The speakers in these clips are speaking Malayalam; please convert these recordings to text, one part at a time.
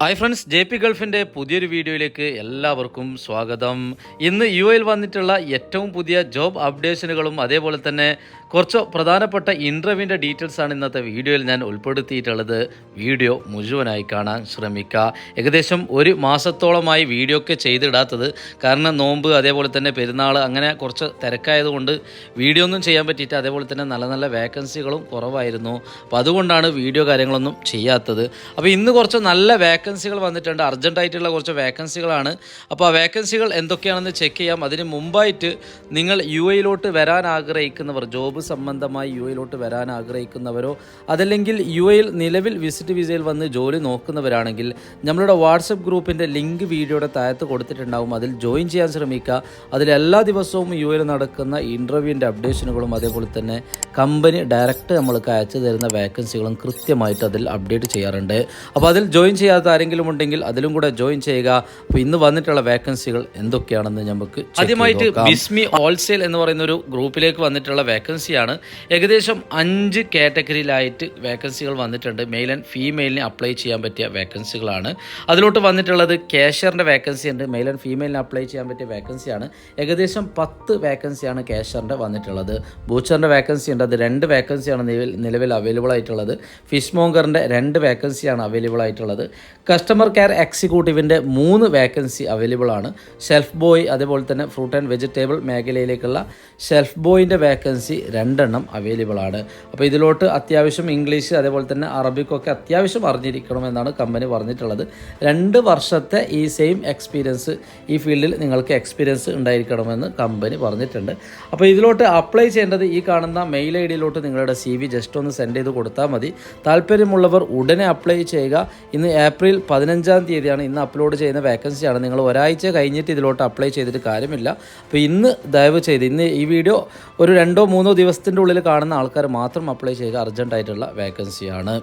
ഹായ് ഫ്രണ്ട്സ് ജെ പി ഗൾഫിന്റെ പുതിയൊരു വീഡിയോയിലേക്ക് എല്ലാവർക്കും സ്വാഗതം. ഇന്ന് യു എയിൽ വന്നിട്ടുള്ള ഏറ്റവും പുതിയ ജോബ് അപ്ഡേഷനുകളും അതേപോലെ തന്നെ കുറച്ച് പ്രധാനപ്പെട്ട ഇന്റർവ്യൂവിന്റെ ഡീറ്റെയിൽസ് ആണ് ഇന്നത്തെ വീഡിയോയിൽ ഞാൻ ഉൾപ്പെടുത്തിയിട്ടുള്ളത്. വീഡിയോ മുഴുവനായി കാണാൻ ശ്രമിക്കുക. ഏകദേശം ഒരു മാസത്തോളമായി വീഡിയോ ഒക്കെ ചെയ്തിടാത്തത് കാരണം നോമ്പ് അതേപോലെ തന്നെ പെരുന്നാൾ അങ്ങനെ കുറച്ച് തിരക്കായതുകൊണ്ട് വീഡിയോ ഒന്നും ചെയ്യാൻ പറ്റിയിട്ട് അതേപോലെ തന്നെ നല്ല നല്ല വേക്കൻസികളും കുറവായിരുന്നു. അപ്പോൾ അതുകൊണ്ടാണ് വീഡിയോ കാര്യങ്ങളൊന്നും ചെയ്യാത്തത്. അപ്പോൾ ഇന്ന് കുറച്ച് നല്ല വേക്കൻസികൾ വന്നിട്ടുണ്ട്. അർജന്റായിട്ടുള്ള കുറച്ച് വേക്കൻസികളാണ്. അപ്പോൾ ആ വേക്കൻസികൾ എന്തൊക്കെയാണെന്ന് ചെക്ക് ചെയ്യാം. അതിന് മുമ്പായിട്ട് നിങ്ങൾ യു എയിലോട്ട് വരാൻ ആഗ്രഹിക്കുന്നവർ ജോബ് സംബന്ധമായി യു എയിലോട്ട് വരാൻ ആഗ്രഹിക്കുന്നവരോ അതല്ലെങ്കിൽ യു എയിൽ നിലവിൽ വിസിറ്റ് വിസയിൽ വന്ന് ജോലി നോക്കുന്നവരാണെങ്കിൽ നമ്മളുടെ വാട്സപ്പ് ഗ്രൂപ്പിന്റെ ലിങ്ക് വീഡിയോയുടെ താഴത്ത് കൊടുത്തിട്ടുണ്ടാവും. അതിൽ ജോയിൻ ചെയ്യാൻ ശ്രമിക്കുക. അതിൽ എല്ലാ ദിവസവും യു എയിൽ നടക്കുന്ന ഇന്റർവ്യൂവിന്റെ അപ്ഡേഷനുകളും അതേപോലെ തന്നെ കമ്പനി ഡയറക്റ്റ് നമ്മൾക്ക് അയച്ചു തരുന്ന വേക്കൻസികളും കൃത്യമായിട്ട് അതിൽ അപ്ഡേറ്റ് ചെയ്യാറുണ്ട്. അപ്പോൾ അതിൽ ജോയിൻ ചെയ്യാത്ത ആരെങ്കിലും ഉണ്ടെങ്കിൽ അതിലും കൂടെ ജോയിൻ ചെയ്യുക. അപ്പോൾ ഇന്ന് വന്നിട്ടുള്ള വേക്കൻസികൾ എന്തൊക്കെയാണെന്ന് നമുക്ക് ആദ്യമായിട്ട് ബിസ്മി ഹോൾസെയിൽ എന്ന് പറയുന്ന ഒരു ഗ്രൂപ്പിലേക്ക് വന്നിട്ടുള്ള വേക്കൻസിയാണ് ഏകദേശം അഞ്ച് കാറ്റഗറിയിലായിട്ട് വേക്കൻസികൾ വന്നിട്ടുണ്ട്. മെയിൽ ആൻഡ് ഫീമെയിലിന് അപ്ലൈ ചെയ്യാൻ പറ്റിയ വേക്കൻസികളാണ് അതിലോട്ട് വന്നിട്ടുള്ളത് ക്യാഷറിന്റെ വേക്കൻസി ഉണ്ട്. മെയിൽ ആൻഡ് ഫീമെയിലിന് അപ്ലൈ ചെയ്യാൻ പറ്റിയ വേക്കൻസിയാണ് ഏകദേശം പത്ത് വേക്കൻസിയാണ് ക്യാഷറിന്റെ വന്നിട്ടുള്ളത്. ബൂച്ചറിന്റെ വേക്കൻസി ഉണ്ട്. അത് രണ്ട് വേക്കൻസിയാണ് നിലവിൽ നിലവിൽ അവൈലബിൾ ആയിട്ടുള്ളത്. ഫിഷ് മോങ്കറിന്റെ രണ്ട് വേക്കൻസിയാണ് അവൈലബിൾ ആയിട്ടുള്ളത്. കസ്റ്റമർ കെയർ എക്സിക്യൂട്ടീവിന്റെ മൂന്ന് വേക്കൻസി അവൈലബിൾ ആണ്. ഷെൽഫ് ബോയ് അതുപോലെ തന്നെ ഫ്രൂട്ട് ആൻഡ് വെജിറ്റബിൾ മേഖലയിലേക്കുള്ള ഷെൽഫ് ബോയിന്റെ വേക്കൻസി രണ്ടെണ്ണം അവൈലബിൾ ആണ്. അപ്പോൾ ഇതിലോട്ട് അത്യാവശ്യം ഇംഗ്ലീഷ് അതേപോലെ തന്നെ അറബിക്കൊക്കെ അത്യാവശ്യം അറിഞ്ഞിരിക്കണമെന്നാണ് കമ്പനി പറഞ്ഞിട്ടുള്ളത്. രണ്ട് വർഷത്തെ ഈ സെയിം എക്സ്പീരിയൻസ് ഈ ഫീൽഡിൽ നിങ്ങൾക്ക് എക്സ്പീരിയൻസ് ഉണ്ടായിരിക്കണമെന്ന് കമ്പനി പറഞ്ഞിട്ടുണ്ട്. അപ്പോൾ ഇതിലോട്ട് അപ്ലൈ ചെയ്യേണ്ടത് ഈ കാണുന്ന മെയിൽ ഐ ഡിയിലോട്ട് നിങ്ങളുടെ സി വി ജസ്റ്റ് ഒന്ന് സെൻഡ് ചെയ്ത് കൊടുത്താൽ മതി. താല്പര്യമുള്ളവർ ഉടനെ അപ്ലൈ ചെയ്യുക. ഇന്ന് ഏപ്രിൽ പതിനഞ്ചാം തീയതിയാണ് ഇന്ന് അപ്ലോഡ് ചെയ്യുന്ന വേക്കൻസിയാണ് നിങ്ങൾ ഒരാഴ്ച കഴിഞ്ഞിട്ട് ഇതിലോട്ട് അപ്ലൈ ചെയ്തിട്ട് കാര്യമില്ല. അപ്പോൾ ഇന്ന് ദയവ് ചെയ്ത് ഇന്ന് ഈ വീഡിയോ ഒരു രണ്ടോ മൂന്നോ ദിവസത്തിന്റെ ഉള്ളിൽ കാണുന്ന ആൾക്കാർ മാത്രം അപ്ലൈ ചെയ്യുക അർജന്റായിട്ടുള്ള വേക്കൻസിയാണ്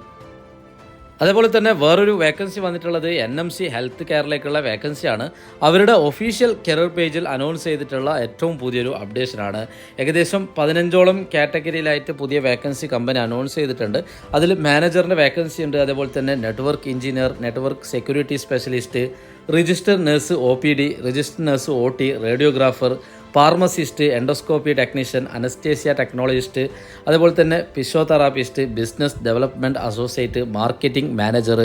അതേപോലെ തന്നെ വേറൊരു വേക്കൻസി വന്നിട്ടുള്ളത് എൻ എം സി ഹെൽത്ത് കെയറിലേക്കുള്ള വേക്കൻസിയാണ് അവരുടെ ഒഫീഷ്യൽ കരിയർ പേജിൽ അനൗൺസ് ചെയ്തിട്ടുള്ള ഏറ്റവും പുതിയൊരു അപ്ഡേഷനാണ് ഏകദേശം പതിനഞ്ചോളം കാറ്റഗറിയിലായിട്ട് പുതിയ വേക്കൻസി കമ്പനി അനൗൺസ് ചെയ്തിട്ടുണ്ട്. അതിൽ മാനേജറിന്റെ വേക്കൻസി ഉണ്ട്. അതേപോലെ തന്നെ network engineer network security specialist register nurse O P D register nurse O T radiographer pharmacist endoscopy technician anaesthesia technologist അതുപോലെ തന്നെ physiotherapist business development associate marketing manager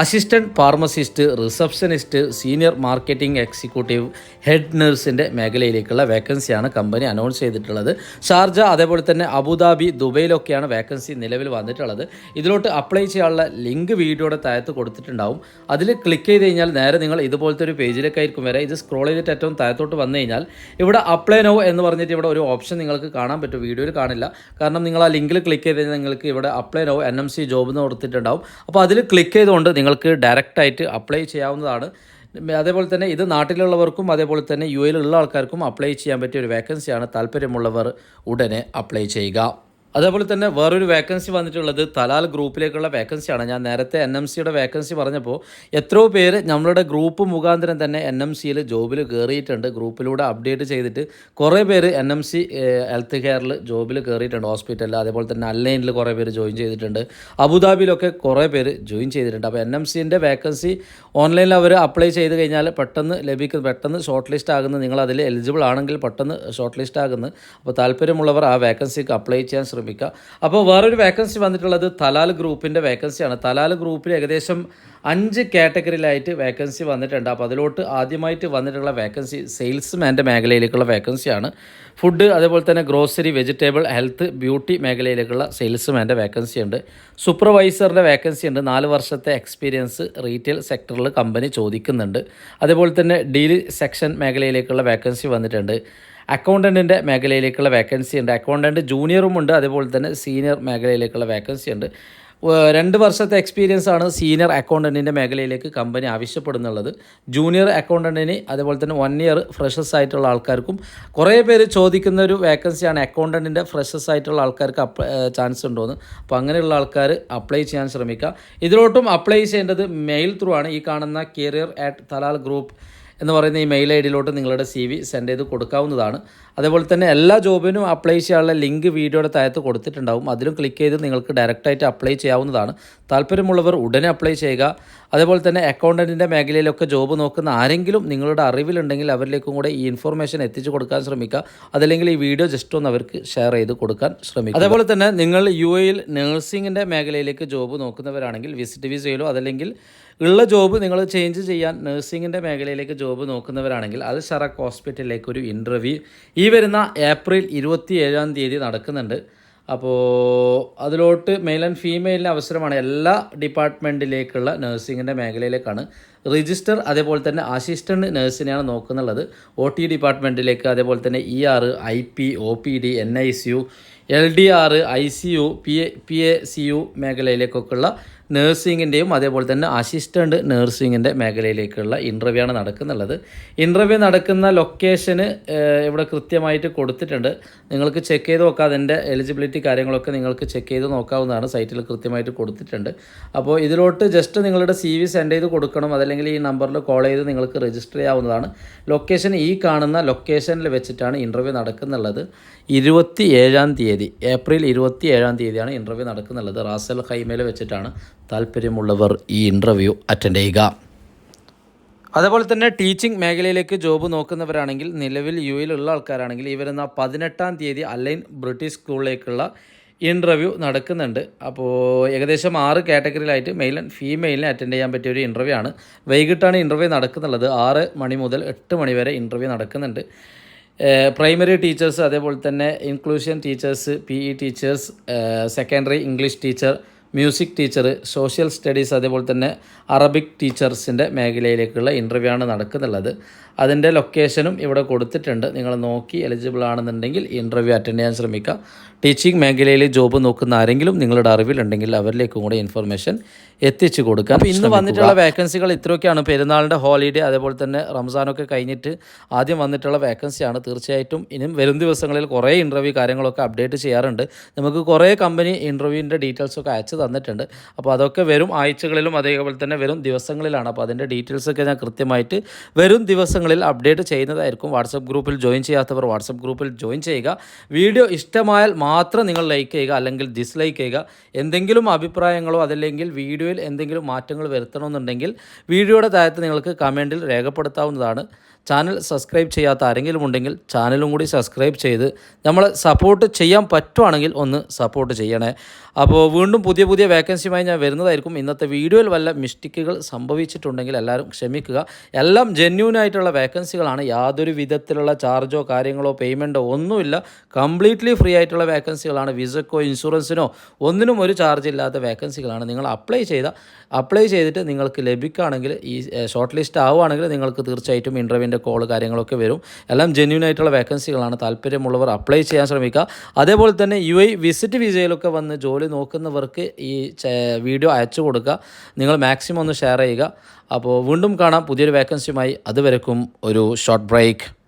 assistant pharmacist receptionist senior marketing executive head നഴ്സിന്റെ മേഖലയിലേക്കുള്ള വേക്കൻസിയാണ് കമ്പനി അനൗൺസ് ചെയ്തിട്ടുള്ളത്. ഷാർജ അതേപോലെ തന്നെ അബുദാബി ദുബൈയിലൊക്കെയാണ് വേക്കൻസി നിലവിൽ വന്നിട്ടുള്ളത്. ഇതിലോട്ട് അപ്ലൈ ചെയ്യാനുള്ള ലിങ്ക് വീഡിയോയുടെ താഴത്ത് കൊടുത്തിട്ടുണ്ടാവും. അതിൽ ക്ലിക്ക് ചെയ്ത് കഴിഞ്ഞാൽ നേരെ നിങ്ങൾ ഇതുപോലത്തെ ഒരു പേജിലേക്കായിരിക്കും വരെ ഇത് സ്ക്രോൾ ചെയ്തിട്ട് ഏറ്റവും താഴത്തോട്ട് വന്നു കഴിഞ്ഞാൽ ഇവിടെ അപ്ലൈ നോ എന്ന് പറഞ്ഞിട്ട് ഇവിടെ ഒരു ഓപ്ഷൻ നിങ്ങൾക്ക് കാണാൻ പറ്റും. വീഡിയോയിൽ കാണില്ല. കാരണം നിങ്ങൾ ആ ലിങ്കിൽ ക്ലിക്ക് ചെയ്ത് കഴിഞ്ഞാൽ നിങ്ങൾക്ക് ഇവിടെ apply now N M C job എന്ന് കൊടുത്തിട്ടുണ്ടാവും. അപ്പോൾ അതിൽ ക്ലിക്ക് ചെയ്തുകൊണ്ട് നിങ്ങൾക്ക് ഡയറക്റ്റായിട്ട് അപ്ലൈ ചെയ്യാവുന്നതാണ്. അതേപോലെ തന്നെ ഇത് നാട്ടിലുള്ളവർക്കും അതേപോലെ തന്നെ യു എയിലുള്ള ആൾക്കാർക്കും അപ്ലൈ ചെയ്യാൻ പറ്റിയ ഒരു വേക്കൻസിയാണ് താല്പര്യമുള്ളവർ ഉടനെ അപ്ലൈ ചെയ്യുക. അതേപോലെ തന്നെ വേറൊരു വേക്കൻസി വന്നിട്ടുള്ളത് തലാൽ ഗ്രൂപ്പിലേക്കുള്ള വേക്കൻസിയാണ് ഞാൻ നേരത്തെ എൻ എം സിയുടെ വേക്കൻസി പറഞ്ഞപ്പോൾ എത്രയോ പേര് നമ്മളുടെ ഗ്രൂപ്പ് മുഖാന്തരം തന്നെ എൻ എം സിയിൽ ജോബിൽ കയറിയിട്ടുണ്ട് ഗ്രൂപ്പിലൂടെ അപ്ഡേറ്റ് ചെയ്തിട്ട് കുറേ പേര് എൻ എം സി ഹെൽത്ത് കെയറിൽ ജോബിൽ കയറിയിട്ടുണ്ട് ഹോസ്പിറ്റലിൽ അതേപോലെ തന്നെ അൺലൈനിൽ കുറേ പേര് ജോയിൻ ചെയ്തിട്ടുണ്ട്. അബുദാബിയിലൊക്കെ കുറേ പേര് ജോയിൻ ചെയ്തിട്ടുണ്ട്. അപ്പോൾ എൻ എം സിന്റെ വേക്കൻസി ഓൺലൈനിൽ അവർ അപ്ലൈ ചെയ്ത് കഴിഞ്ഞാൽ പെട്ടെന്ന് ലഭിക്കുന്ന പെട്ടെന്ന് ഷോർട്ട് ലിസ്റ്റ് ആകുന്നത് നിങ്ങൾ അതിൽ എലിജിബിൾ ആണെങ്കിൽ പെട്ടെന്ന് ഷോർട്ട് ലിസ്റ്റ് ആകുന്നത് അപ്പോൾ താല്പര്യമുള്ളവർ ആ വേക്കൻസിക്ക് അപ്ലൈ ചെയ്യാൻ ശ്രമിക്കുക. അപ്പോൾ വേറൊരു വേക്കൻസി വന്നിട്ടുള്ളത് തലാൽ ഗ്രൂപ്പിന്റെ വേക്കൻസിയാണ് തലാൽ ഗ്രൂപ്പിൽ ഏകദേശം അഞ്ച് കാറ്റഗറിയിലായിട്ട് വേക്കൻസി വന്നിട്ടുണ്ട്. അപ്പോൾ അതിലോട്ട് ആദ്യമായിട്ട് വന്നിട്ടുള്ള വേക്കൻസി സെയിൽസ്മാന്റെ മേഖലയിലേക്കുള്ള വേക്കൻസിയാണ് ഫുഡ് അതേപോലെ തന്നെ ഗ്രോസറി വെജിറ്റബിൾ ഹെൽത്ത് ബ്യൂട്ടി മേഖലയിലേക്കുള്ള സെയിൽസ്മാന്റെ വേക്കൻസി ഉണ്ട്. സൂപ്പർവൈസറിന്റെ വേക്കൻസി ഉണ്ട്. നാല് വർഷത്തെ എക്സ്പീരിയൻസ് റീറ്റെയിൽ സെക്ടറിൽ കമ്പനി ചോദിക്കുന്നുണ്ട്. അതേപോലെ തന്നെ ഡീൽ സെക്ഷൻ മേഖലയിലേക്കുള്ള വേക്കൻസി വന്നിട്ടുണ്ട്. അക്കൗണ്ടന്റിന്റെ മേഖലയിലേക്കുള്ള വേക്കൻസി ഉണ്ട്. അക്കൗണ്ടന്റ് ജൂനിയറും ഉണ്ട്. അതുപോലെ തന്നെ സീനിയർ മേഖലയിലേക്കുള്ള വേക്കൻസി ഉണ്ട്. രണ്ട് വർഷത്തെ എക്സ്പീരിയൻസ് ആണ് സീനിയർ അക്കൗണ്ടന്റിന്റെ മേഖലയിലേക്ക് കമ്പനി ആവശ്യപ്പെടുന്നുള്ളത്. ജൂനിയർ അക്കൗണ്ടന്റിന് അതുപോലെ തന്നെ വൺ ഇയർ ഫ്രഷസ് ആയിട്ടുള്ള ആൾക്കാർക്കും കുറേ പേര് ചോദിക്കുന്ന ഒരു വേക്കൻസിയാണ് അക്കൗണ്ടന്റിന്റെ ഫ്രഷസ് ആയിട്ടുള്ള ആൾക്കാർക്ക് ചാൻസ് ഉണ്ടോയെന്ന് അപ്പോൾ അങ്ങനെയുള്ള ആൾക്കാർ അപ്ലൈ ചെയ്യാൻ ശ്രമിക്കുക ഇതിലോട്ടും അപ്ലൈ ചെയ്യേണ്ടത് മെയിൽ ത്രൂ ആണ്. ഈ കാണുന്ന കരിയർ ആറ്റ് തലാൽ ഗ്രൂപ്പ് എന്ന് പറയുന്ന ഈ മെയിൽ ഐ ഡിയിലോട്ട് നിങ്ങളുടെ സി വി സെൻഡ് ചെയ്ത് കൊടുക്കാവുന്നതാണ്. അതേപോലെ തന്നെ എല്ലാ ജോബിനും അപ്ലൈ ചെയ്യാനുള്ള ലിങ്ക് വീഡിയോയുടെ താഴത്ത് കൊടുത്തിട്ടുണ്ടാവും. അതിലും ക്ലിക്ക് ചെയ്ത് നിങ്ങൾക്ക് ഡയറക്റ്റായിട്ട് അപ്ലൈ ചെയ്യാവുന്നതാണ്. താല്പര്യമുള്ളവർ ഉടനെ അപ്ലൈ ചെയ്യുക. അതേപോലെ തന്നെ അക്കൗണ്ടന്റിന്റെ മേഖലയിലൊക്കെ ജോബ് നോക്കുന്ന ആരെങ്കിലും നിങ്ങളുടെ അറിവിലുണ്ടെങ്കിൽ അവരിലേക്കും കൂടെ ഈ ഇൻഫർമേഷൻ എത്തിച്ചു കൊടുക്കാൻ ശ്രമിക്കുക. അതല്ലെങ്കിൽ ഈ വീഡിയോ ജസ്റ്റ് ഒന്ന് അവർക്ക് ഷെയർ ചെയ്ത് കൊടുക്കാൻ ശ്രമിക്കുക. അതേപോലെ തന്നെ നിങ്ങൾ യു എയിൽ നഴ്സിംഗിന്റെ മേഖലയിലേക്ക് ജോബ് നോക്കുന്നവരാണെങ്കിൽ വിസിറ്റ് വിസയിലോ അതല്ലെങ്കിൽ ഉള്ള ജോബ് നിങ്ങൾ ചേഞ്ച് ചെയ്യാൻ നഴ്സിംഗിന്റെ മേഖലയിലേക്ക് ജോബ് നോക്കുന്നവരാണെങ്കിൽ അൽ ഷറക്ക് ഹോസ്പിറ്റലിലേക്ക് ഒരു ഇന്റർവ്യൂ ഈ വരുന്ന ഏപ്രിൽ ഇരുപത്തി ഏഴാം തീയതി നടക്കുന്നുണ്ട്. അപ്പോൾ അതിലോട്ട് മെയിൽ ആൻഡ് ഫീമെയിലിന് അവസരമാണ് എല്ലാ ഡിപ്പാർട്ട്മെന്റിലേക്കുള്ള നഴ്സിങ്ങിന്റെ മേഖലയിലേക്കാണ്. രജിസ്റ്റർ അതേപോലെ തന്നെ അസിസ്റ്റന്റ് നഴ്സിനെയാണ് നോക്കുന്നുള്ളത്. ഒ ടി ഡിപ്പാർട്ട്മെന്റിലേക്ക് അതേപോലെ തന്നെ E R I P O P D N I C U L D R I C U P A P A C U മേഖലയിലേക്കൊക്കെയുള്ള നഴ്സിംഗിന്റെയും അതേപോലെ തന്നെ അസിസ്റ്റന്റ് നേഴ്സിങ്ങിന്റെ മേഖലയിലേക്കുള്ള ഇന്റർവ്യൂ ആണ് നടക്കുന്നുള്ളത്. ഇന്റർവ്യൂ നടക്കുന്ന ലൊക്കേഷന് ഇവിടെ കൃത്യമായിട്ട് കൊടുത്തിട്ടുണ്ട്. നിങ്ങൾക്ക് ചെക്ക് ചെയ്ത് നോക്കാം അതിന്റെ എലിജിബിലിറ്റി കാര്യങ്ങളൊക്കെ നിങ്ങൾക്ക് ചെക്ക് ചെയ്ത് നോക്കാവുന്നതാണ്. സൈറ്റിൽ കൃത്യമായിട്ട് കൊടുത്തിട്ടുണ്ട്. അപ്പോൾ ഇതിലോട്ട് ജസ്റ്റ് നിങ്ങളുടെ സി വി സെൻഡ് ചെയ്ത് കൊടുക്കണം. അതല്ലെങ്കിൽ ഈ നമ്പറിൽ കോൾ ചെയ്ത് നിങ്ങൾക്ക് രജിസ്റ്റർ ചെയ്യാവുന്നതാണ്. ലൊക്കേഷൻ ഈ കാണുന്ന ലൊക്കേഷനിൽ വെച്ചിട്ടാണ് ഇന്റർവ്യൂ നടക്കുന്നുള്ളത്. ഇരുപത്തി ഏഴാം തീയതി ഏപ്രിൽ ഇരുപത്തി ഏഴാം തീയതിയാണ് ഇന്റർവ്യൂ നടക്കുന്നുള്ളത്. റാസൽ ഹൈമയിൽ വെച്ചിട്ടാണ് താല്പര്യമുള്ളവർ ഈ ഇന്റർവ്യൂ അറ്റൻഡ് ചെയ്യുക. അതേപോലെ തന്നെ ടീച്ചിങ് മേഖലയിലേക്ക് ജോബ് നോക്കുന്നവരാണെങ്കിൽ നിലവിൽ യു എയിലുള്ള ആൾക്കാരാണെങ്കിൽ ഈ വരുന്ന പതിനെട്ടാം തീയതി അലൈൻ ബ്രിട്ടീഷ് സ്കൂളിലേക്കുള്ള ഇന്റർവ്യൂ നടക്കുന്നുണ്ട്. അപ്പോൾ ഏകദേശം ആറ് കാറ്റഗറിയിലായിട്ട് മെയിൽ ആൻഡ് ഫീമെയിലിനെ അറ്റൻഡ് ചെയ്യാൻ പറ്റിയ ഒരു ഇന്റർവ്യൂ ആണ്. വൈകിട്ടാണ് ഇന്റർവ്യൂ നടക്കുന്നുള്ളത്. ആറ് മണി മുതൽ എട്ട് മണി വരെ ഇന്റർവ്യൂ നടക്കുന്നുണ്ട്. പ്രൈമറി ടീച്ചേഴ്സ് അതേപോലെ തന്നെ inclusion teachers P E teachers secondary English teacher music teacher social studies അതേപോലെ തന്നെ അറബിക് ടീച്ചേഴ്സിന്റെ മേഖലയിലേക്കുള്ള ഇന്റർവ്യൂ ആണ് നടക്കുന്നുള്ളത്. അതിന്റെ ലൊക്കേഷനും ഇവിടെ കൊടുത്തിട്ടുണ്ട്. നിങ്ങൾ നോക്കി എലിജിബിൾ ആണെന്നുണ്ടെങ്കിൽ ഇന്റർവ്യൂ അറ്റൻഡ് ചെയ്യാൻ ശ്രമിക്കുക ടീച്ചിങ് മേഖലയിൽ ജോബ് നോക്കുന്ന ആരെങ്കിലും നിങ്ങളുടെ അറിവിലുണ്ടെങ്കിൽ അവരിലേക്കും കൂടെ ഇൻഫർമേഷൻ എത്തിച്ചു കൊടുക്കാം അപ്പോൾ ഇന്ന് വന്നിട്ടുള്ള വേക്കൻസികൾ ഇത്രയൊക്കെയാണ്. പെരുന്നാളിന്റെ ഹോളിഡേ അതേപോലെ തന്നെ റംസാനൊക്കെ കഴിഞ്ഞിട്ട് ആദ്യം വന്നിട്ടുള്ള വേക്കൻസിയാണ് തീർച്ചയായിട്ടും ഇനിയും വരും ദിവസങ്ങളിൽ കുറേ ഇന്റർവ്യൂ കാര്യങ്ങളൊക്കെ അപ്ഡേറ്റ് ചെയ്യാറുണ്ട്. നമുക്ക് കുറേ കമ്പനി ഇന്റർവ്യൂവിന്റെ ഡീറ്റെയിൽസൊക്കെ അയച്ചു തന്നിട്ടുണ്ട്. അപ്പോൾ അതൊക്കെ വരും ആഴ്ചകളിലും അതേപോലെ തന്നെ വരും ദിവസങ്ങളിലാണ്. അപ്പോൾ അതിന്റെ ഡീറ്റെയിൽസൊക്കെ ഞാൻ കൃത്യമായിട്ട് വരും ദിവസങ്ങളിൽ അപ്ഡേറ്റ് ചെയ്യുന്നതായിരിക്കും. വാട്സപ്പ് ഗ്രൂപ്പിൽ ജോയിൻ ചെയ്യാത്തവർ വാട്സപ്പ് ഗ്രൂപ്പിൽ ജോയിൻ ചെയ്യുക. വീഡിയോ ഇഷ്ടമായാൽ മാത്രം നിങ്ങൾ ലൈക്ക് ചെയ്യുക അല്ലെങ്കിൽ ഡിസ്ലൈക്ക് ചെയ്യുക. എന്തെങ്കിലും അഭിപ്രായങ്ങളോ അതല്ലെങ്കിൽ വീഡിയോയിൽ എന്തെങ്കിലും മാറ്റങ്ങൾ വരുത്തണമെന്നുണ്ടെങ്കിൽ വീഡിയോയുടെ താഴത്ത് നിങ്ങൾക്ക് കമന്റിൽ രേഖപ്പെടുത്താവുന്നതാണ്. ചാനൽ സബ്സ്ക്രൈബ് ചെയ്യാത്ത ആരെങ്കിലും ഉണ്ടെങ്കിൽ ചാനലും കൂടി സബ്സ്ക്രൈബ് ചെയ്ത് നമ്മൾ സപ്പോർട്ട് ചെയ്യാൻ പറ്റുവാണെങ്കിൽ ഒന്ന് സപ്പോർട്ട് ചെയ്യണേ. അപ്പോൾ വീണ്ടും പുതിയ പുതിയ വേക്കൻസിയുമായി ഞാൻ വരുന്നതായിരിക്കും. ഇന്നത്തെ വീഡിയോയിൽ വല്ല മിസ്റ്റേക്കുകൾ സംഭവിച്ചിട്ടുണ്ടെങ്കിൽ എല്ലാവരും ക്ഷമിക്കുക. എല്ലാം ജെന്യൂൻ ആയിട്ടുള്ള വേക്കൻസികളാണ് യാതൊരു വിധത്തിലുള്ള ചാർജോ കാര്യങ്ങളോ പേയ്മെന്റോ ഒന്നുമില്ല. കംപ്ലീറ്റ്ലി ഫ്രീ ആയിട്ടുള്ള വേക്കൻസികളാണ് വിസക്കോ ഇൻഷുറൻസിനോ ഒന്നിനും ഒരു ചാർജ് ഇല്ലാത്ത വേക്കൻസികളാണ് നിങ്ങൾ അപ്ലൈ ചെയ്ത അപ്ലൈ ചെയ്തിട്ട് നിങ്ങൾക്ക് ലഭിക്കുകയാണെങ്കിൽ ഈ ഷോർട്ട് ലിസ്റ്റ് ആവുകയാണെങ്കിൽ നിങ്ങൾക്ക് തീർച്ചയായിട്ടും ഇന്റർവ്യൂവിന്റെ കോൾ കാര്യങ്ങളൊക്കെ വരും. എല്ലാം ജെന്യൂൻ ആയിട്ടുള്ള വേക്കൻസികളാണ് താല്പര്യമുള്ളവർ അപ്ലൈ ചെയ്യാൻ ശ്രമിക്കുക. അതേപോലെ തന്നെ യു ഐ വിസിറ്റ് വിസയിലൊക്കെ വന്ന് ജോലി നോക്കുന്നവർക്ക് ഈ വീഡിയോ അയച്ചു കൊടുക്കുക. നിങ്ങൾ മാക്സിമം ഒന്ന് ഷെയർ ചെയ്യുക. അപ്പോൾ വീണ്ടും കാണാം. പുതിയൊരു വേക്കൻസിയുമായി അതുവരെക്കും ഒരു ഷോർട്ട് ബ്രേക്ക്